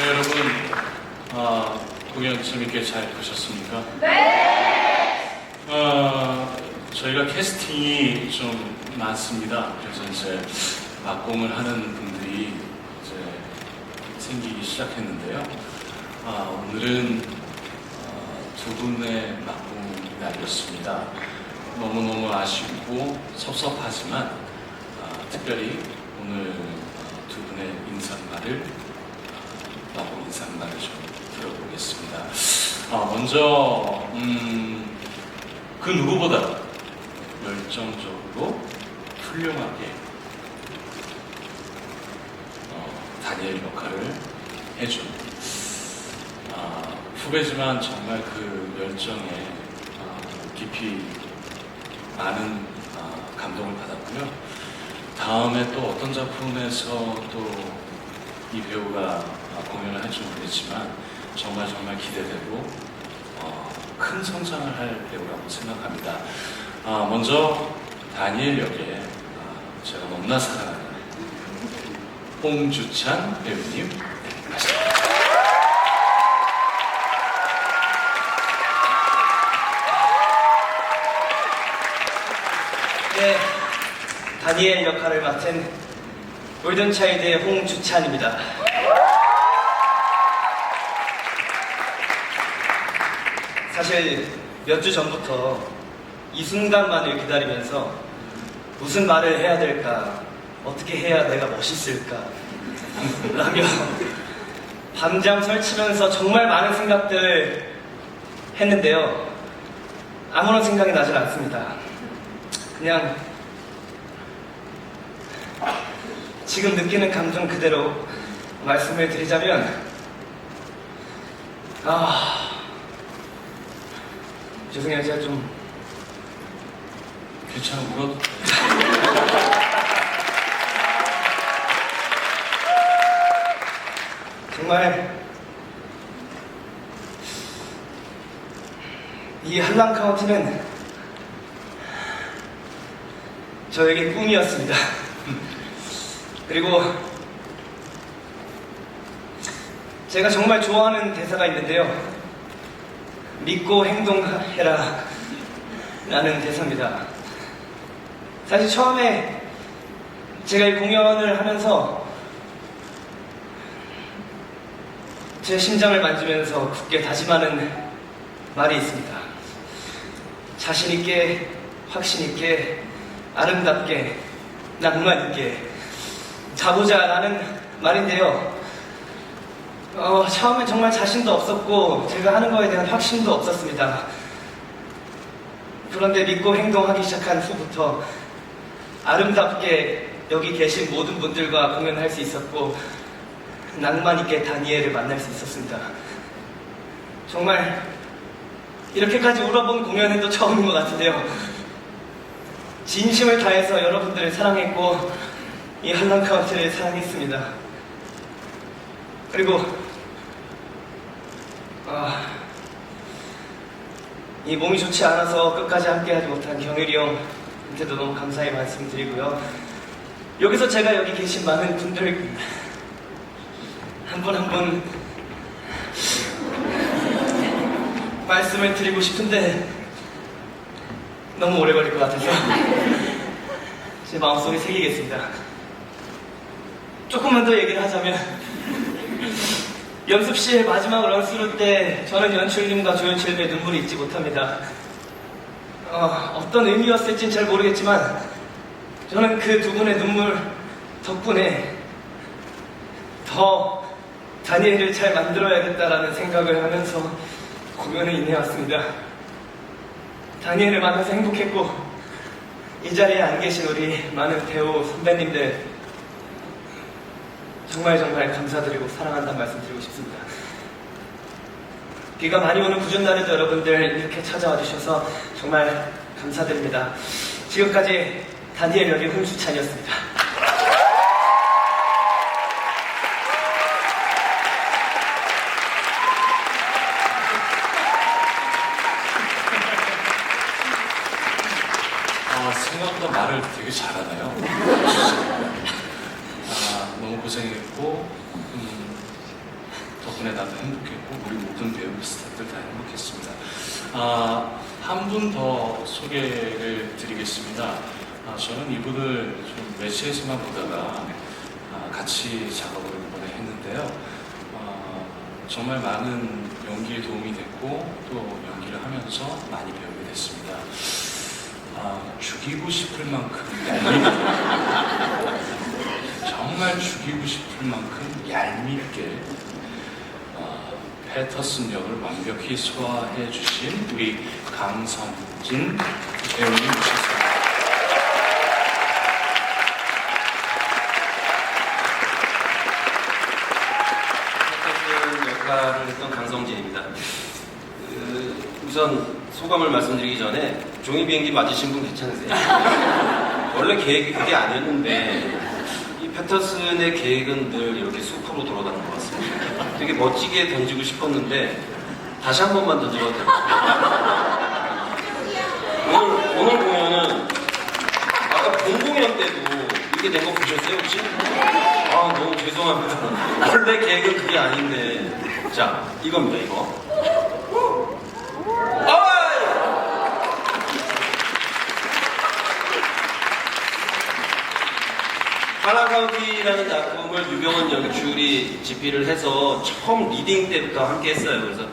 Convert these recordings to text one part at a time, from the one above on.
네, 여러분 아, 공연 재밌게 잘 보셨습니까? 네. 어, 저희가 캐스팅이 좀 많습니다. 그래서 이제 막공을 하는 분들이 이제 생기기 시작했는데요. 아, 오늘은 어, 두 분의 막공 날이었습니다. 너무너무 아쉽고 섭섭하지만 아, 특별히 오늘 어, 두 분의 인사말을 인사말을 좀 들어보겠습니다. 아, 먼저 음, 그 누구보다 열정적으로 훌륭하게 어, 다니엘 역할을 해준 아, 후배지만 정말 그 열정에 아, 깊이 많은 아, 감동을 받았고요. 다음에 또 어떤 작품에서 또 이 배우가 아, 공연을 할지 모르겠지만 정말 정말 기대되고 어, 큰 성장을 할 배우라고 생각합니다. 아, 먼저 다니엘 역에 아, 제가 너무나 사랑하는 홍주찬 배우님 말씀. 네, 다니엘 역할을 맡은 골든차일드의 홍주찬입니다. 사실 몇 주 전부터 이 순간만을 기다리면서 무슨 말을 해야 될까, 어떻게 해야 내가 멋있을까, 라며 밤잠 설치면서 정말 많은 생각들을 했는데요. 아무런 생각이 나질 않습니다. 그냥 지금 느끼는 감정 그대로 말씀을 드리자면 아 죄송해요 제가 좀 괜찮아 울어도 정말 이 한랑 카운티는 저에게 꿈이었습니다. 그리고 제가 정말 좋아하는 대사가 있는데요. 믿고 행동해라 라는 대사입니다. 사실 처음에 제가 이 공연을 하면서 제 심장을 만지면서 굳게 다짐하는 말이 있습니다. 자신있게, 확신있게, 아름답게, 낭만있게, 가보자 라는 말인데요. 어, 처음엔 정말 자신도 없었고, 제가 하는 거에 대한 확신도 없었습니다. 그런데 믿고 행동하기 시작한 후부터 아름답게 여기 계신 모든 분들과 공연할 수 있었고, 낭만 있게 다니엘을 만날 수 있었습니다. 정말 이렇게까지 울어본 공연은 또 처음인 것 같은데요. 진심을 다해서 여러분들을 사랑했고 이 한란 카운트를 사랑했습니다. 그리고 아, 이 몸이 좋지 않아서 끝까지 함께하지 못한 경일이 형한테도 너무 감사의 말씀드리고요. 여기서 제가 여기 계신 많은 분들 한 분 한분 말씀을 드리고 싶은데 너무 오래 걸릴 것 같아서 제 마음속에 새기겠습니다. 조금만 더 얘기를 하자면 연습실 마지막 런스루 때 저는 연출님과 조연출님의 눈물이 잊지 못합니다. 어, 떤 의미였을진 잘 모르겠지만 저는 그 두 분의 눈물 덕분에 더 다니엘을 잘 만들어야겠다라는 생각을 하면서 공연을 인해왔습니다. 다니엘을 만나서 행복했고 이 자리에 안 계신 우리 많은 배우 선배님들 정말 정말 감사드리고 사랑한다는 말씀 드리고 싶습니다. 비가 많이 오는 구준 날에도 여러분들 이렇게 찾아와 주셔서 정말 감사드립니다. 지금까지 다니엘 역의 홍수찬이었습니다. 아, 생각보다 말을 되게 잘하네요. 아, 너무 고생했고, 음, 덕분에 나도 행복했고 우리 모든 배우 스태프들 다 행복했습니다. 아, 한 분 더 소개를 드리겠습니다. 아, 저는 이분을 좀 매체에서만 보다가 아, 같이 작업을 이번에 했는데요. 아, 정말 많은 연기에 도움이 됐고 또 연기를 하면서 많이 배우게 됐습니다. 아, 죽이고 싶을 만큼 정말 죽이고 싶을 만큼 얄밉게 아, 패터슨 역을 완벽히 소화해 주신 우리 강성진 배우님 모셨습니다. 패터슨 역할을 했던 강성진입니다. 그, 우선 소감을 말씀드리기 전에 종이 비행기 맞으신 분 괜찮으세요? 원래 계획이 그게 아니었는데 이 패터슨의 계획은 늘 이렇게 수퍼로 돌아가는 것 같습니다. 되게 멋지게 던지고 싶었는데 다시 한 번만 던져봐도 될까요? 오늘, 오늘 보면은 아까 본 공연 때도 이렇게 된 거 보셨어요 혹시? 아 너무 죄송합니다. 원래 계획은 그게 아닌데. 자 이겁니다 이거. 어이! 하나카운티라는 작품을 유병헌 연출이 집필을 해서 처음 리딩 때부터 함께 했어요. 그래서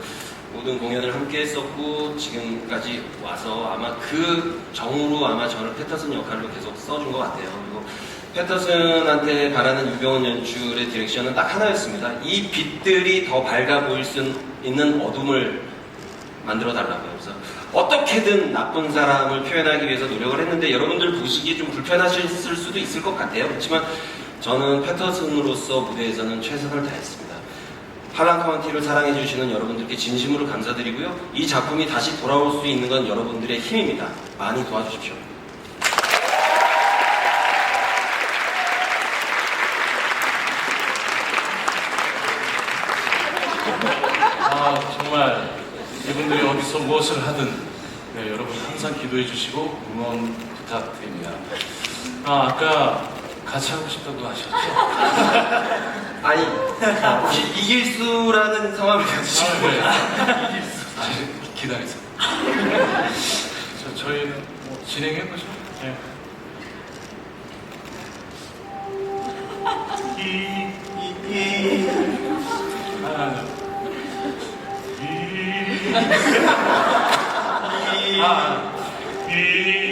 모든 공연을 함께 했었고 지금까지 와서 아마 그 정으로 아마 저를 패터슨 역할로 계속 써준 것 같아요. 그리고 패터슨한테 바라는 유병헌 연출의 디렉션은 딱 하나였습니다. 이 빛들이 더 밝아 보일 수 있는 어둠을 만들어 달라고요. 그래서 어떻게든 나쁜 사람을 표현하기 위해서 노력을 했는데 여러분들 보시기 좀 불편하실 수도 있을 것 같아요. 그렇지만 저는 패터슨으로서 무대에서는 최선을 다했습니다. 할란 카운티를 사랑해 주시는 여러분들께 진심으로 감사드리고요. 이 작품이 다시 돌아올 수 있는 건 여러분들의 힘입니다. 많이 도와주십시오. 아 정말 이분들이 어디서 무엇을 하든 네, 여러분 항상 기도해 주시고 응원 부탁드립니다. 아 아까 같이 하고 싶다고 하셨죠? 아니, 혹시 이길수라는 성함을 가지시고 아, 네. 아, 기다리세요. 저, 저희는 뭐 진행해 보죠. 네. 이, 이, 이. 하나, 둘. 아. 이.